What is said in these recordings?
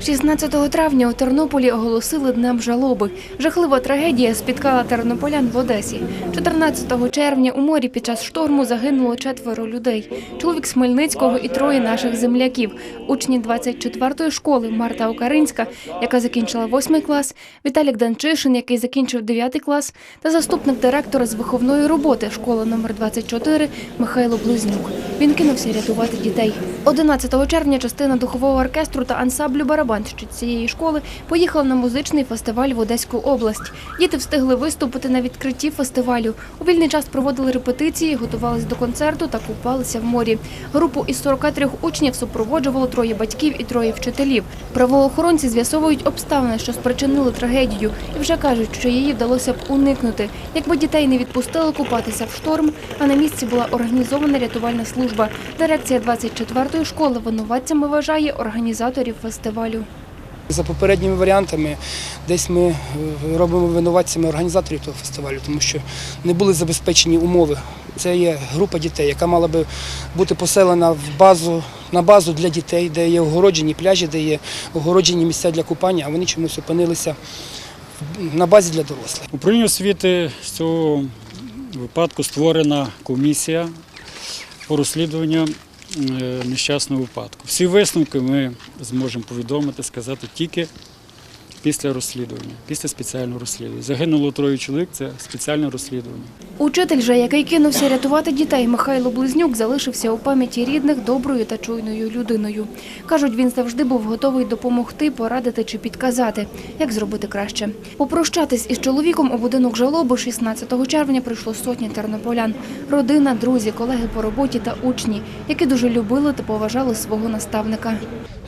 16 травня у Тернополі оголосили днем жалоби. Жахлива трагедія спіткала тернополян в Одесі. 14 червня у морі під час шторму загинуло четверо людей. Чоловік з Хмельницького і троє наших земляків. Учні 24-ї школи Марта Окаринська, яка закінчила 8 клас, Віталік Данчишин, який закінчив 9 клас, та заступник директора з виховної роботи школи номер 24 Михайло Близнюк. Він кинувся рятувати дітей. 11 червня частина духового оркестру та ансамблю барабанщиць цієї школи поїхала на музичний фестиваль в Одеську область. Діти встигли виступити на відкритті фестивалю. У вільний час проводили репетиції, готувались до концерту та купалися в морі. Групу із 43 учнів супроводжувало троє батьків і троє вчителів. Правоохоронці з'ясовують обставини, що спричинили трагедію, і вже кажуть, що її вдалося б уникнути. Якби дітей не відпустили купатися в шторм, а на місці була організована рятувальна служба. Дирекція 24-ї школи винуватцями вважає організаторів фестивалю. За попередніми варіантами, десь ми е, робимо винуватцями організаторів того фестивалю, тому що не були забезпечені умови. Це є група дітей, яка мала би бути поселена в базу на базу для дітей, де є огороджені пляжі, де є огороджені місця для купання, а вони чомусь опинилися на базі для дорослих. Управління освіти з цього випадку створена комісія по розслідуванню нещасного випадку. Всі висновки ми зможемо повідомити, сказати тільки після розслідування, після спеціального розслідування. Загинуло троє чоловік, це спеціальне розслідування. Учитель же, який кинувся рятувати дітей, Михайло Близнюк, залишився у пам'яті рідних доброю та чуйною людиною. Кажуть, він завжди був готовий допомогти, порадити чи підказати, як зробити краще. Попрощатись із чоловіком у будинок жалоби 16 червня прийшло сотні тернополян. Родина, друзі, колеги по роботі та учні, які дуже любили та поважали свого наставника.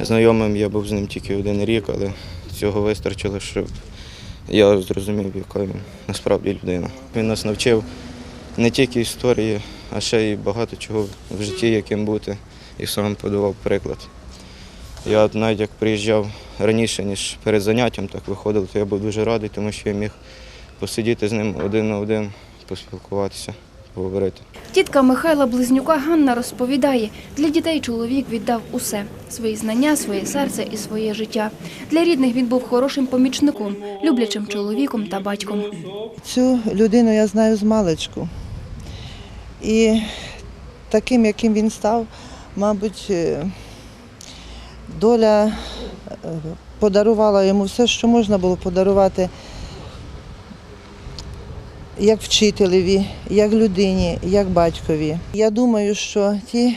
Знайомим я був з ним тільки один рік, але цього вистачило, щоб я зрозумів, яка він насправді людина. Він нас навчив не тільки історії, а ще й багато чого в житті, яким бути, і сам подавав приклад. Я навіть як приїжджав раніше, ніж перед заняттям, так виходив, то я був дуже радий, тому що я міг посидіти з ним один на один, поспілкуватися, поговорити. Тітка Михайла Близнюка Ганна розповідає, для дітей чоловік віддав усе свої знання, своє серце і своє життя. Для рідних він був хорошим помічником, люблячим чоловіком та батьком. Цю людину я знаю з маличку. І таким, яким він став, мабуть, е, доля е, подарувала йому все, що можна було подарувати як вчителеві, як людині, як батькові. Я думаю, що ті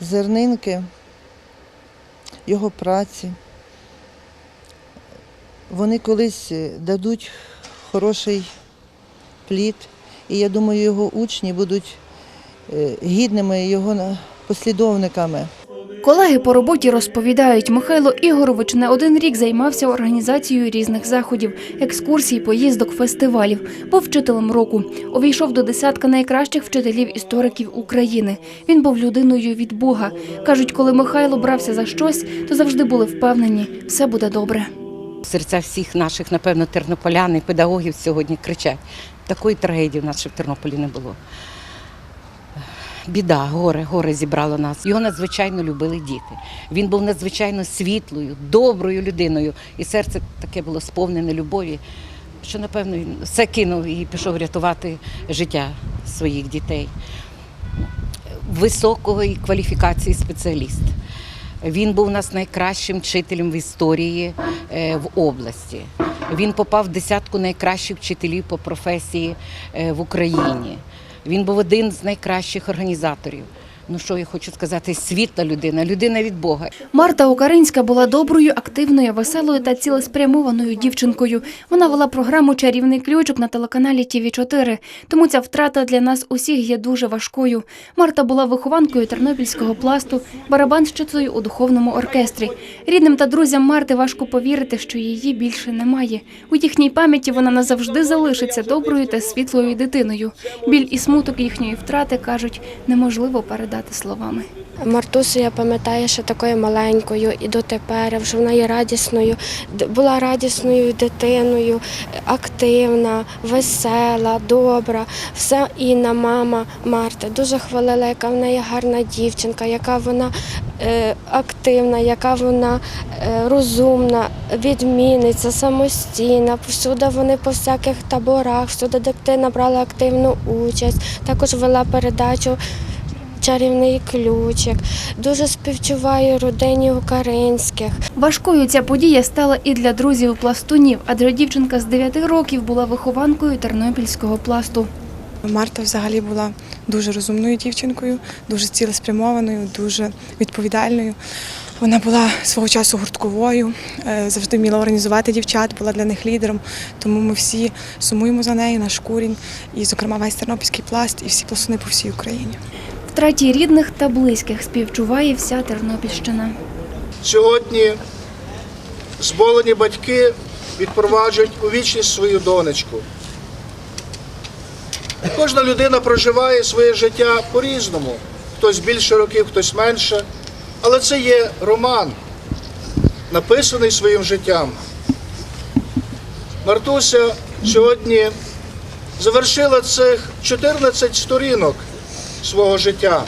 зернинки його праці, вони колись дадуть хороший плід. І я думаю, його учні будуть е, гідними його послідовниками. Колеги по роботі розповідають, Михайло Ігорович не один рік займався організацією різних заходів, екскурсій, поїздок, фестивалів. Був вчителем року. Увійшов до десятка найкращих вчителів істориків України. Він був людиною від Бога. Кажуть, коли Михайло брався за щось, то завжди були впевнені, все буде добре. Серця всіх наших, напевно, тернополян і педагогів сьогодні кричать. Такої трагедії в нас ще в Тернополі не було. Біда, горе, горе зібрало нас. Його надзвичайно любили діти. Він був надзвичайно світлою, доброю людиною. І серце таке було сповнене любові, що, напевно, він все кинув і пішов рятувати життя своїх дітей. Високої кваліфікації спеціаліст. Він був у нас найкращим вчителем в історії е, в області. Він попав в десятку найкращих вчителів по професії е, в Україні. Він був один з найкращих організаторів. Ну що я хочу сказати, світла людина, людина від Бога. Марта Окаринська була доброю, активною, веселою та цілеспрямованою дівчинкою. Вона вела програму Чарівний ключик на телеканалі тв 4 Тому ця втрата для нас усіх є дуже важкою. Марта була вихованкою тернопільського пласту, барабанщицею у духовному оркестрі. Рідним та друзям Марти важко повірити, що її більше немає. У їхній пам'яті вона назавжди залишиться доброю та світлою дитиною. Біль і смуток їхньої втрати кажуть, неможливо передати словами. Мартусу я пам'ятаю, що такою маленькою і дотепер, що вона є радісною, була радісною дитиною, активна, весела, добра. Все Інна, мама Марта, дуже хвалила, яка в неї гарна дівчинка, яка вона е, активна, яка вона е, розумна, відмінниця, самостійна. Всюди вони по всяких таборах, всюди дитина брала активну участь. Також вела передачу чарівний ключик. Дуже співчуваю родині Українських. Важкою ця подія стала і для друзів пластунів, адже дівчинка з 9 років була вихованкою тернопільського пласту. Марта взагалі була дуже розумною дівчинкою, дуже цілеспрямованою, дуже відповідальною. Вона була свого часу гуртковою, е, завжди вміла організувати дівчат, була для них лідером. Тому ми всі сумуємо за нею, наш курінь, і, зокрема, весь тернопільський пласт і всі пластуни по всій Україні. Втраті рідних та близьких співчуває вся Тернопільщина. Сьогодні зболені батьки відпроваджують у вічність свою донечку. Кожна людина проживає своє життя по-різному. Хтось більше років, хтось менше. Але це є роман, написаний своїм життям. Мартуся сьогодні завершила цих 14 сторінок свого життя.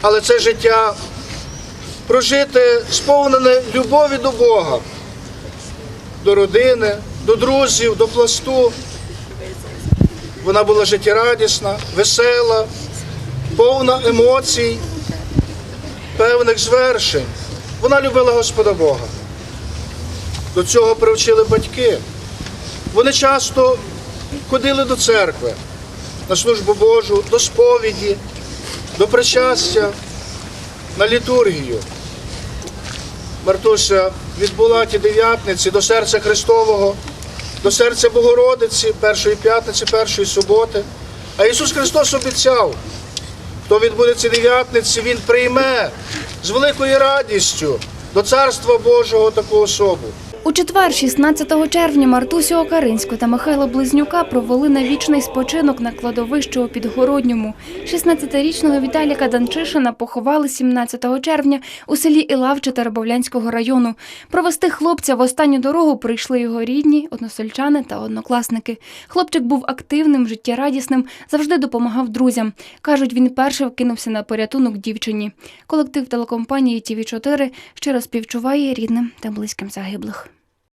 Але це життя прожити сповнене любові до Бога, до родини, до друзів, до пласту. Вона була життєрадісна, весела, повна емоцій, певних звершень. Вона любила Господа Бога. До цього привчили батьки. Вони часто ходили до церкви на службу Божу, до сповіді, до причастя, на літургію. Мартуся відбула ті дев'ятниці до серця Христового, до серця Богородиці, першої п'ятниці, першої суботи. А Ісус Христос обіцяв, хто відбуде ці дев'ятниці, Він прийме з великою радістю до Царства Божого таку особу. У четвер, 16 червня, Мартусю Окаринську та Михайла Близнюка провели на вічний спочинок на кладовищі у Підгородньому. 16-річного Віталіка Данчишина поховали 17 червня у селі Ілавче Теребовлянського району. Провести хлопця в останню дорогу прийшли його рідні, односельчани та однокласники. Хлопчик був активним, життєрадісним, завжди допомагав друзям. Кажуть, він перший кинувся на порятунок дівчині. Колектив телекомпанії ТІВІ 4 щиро співчуває рідним та близьким загиблих.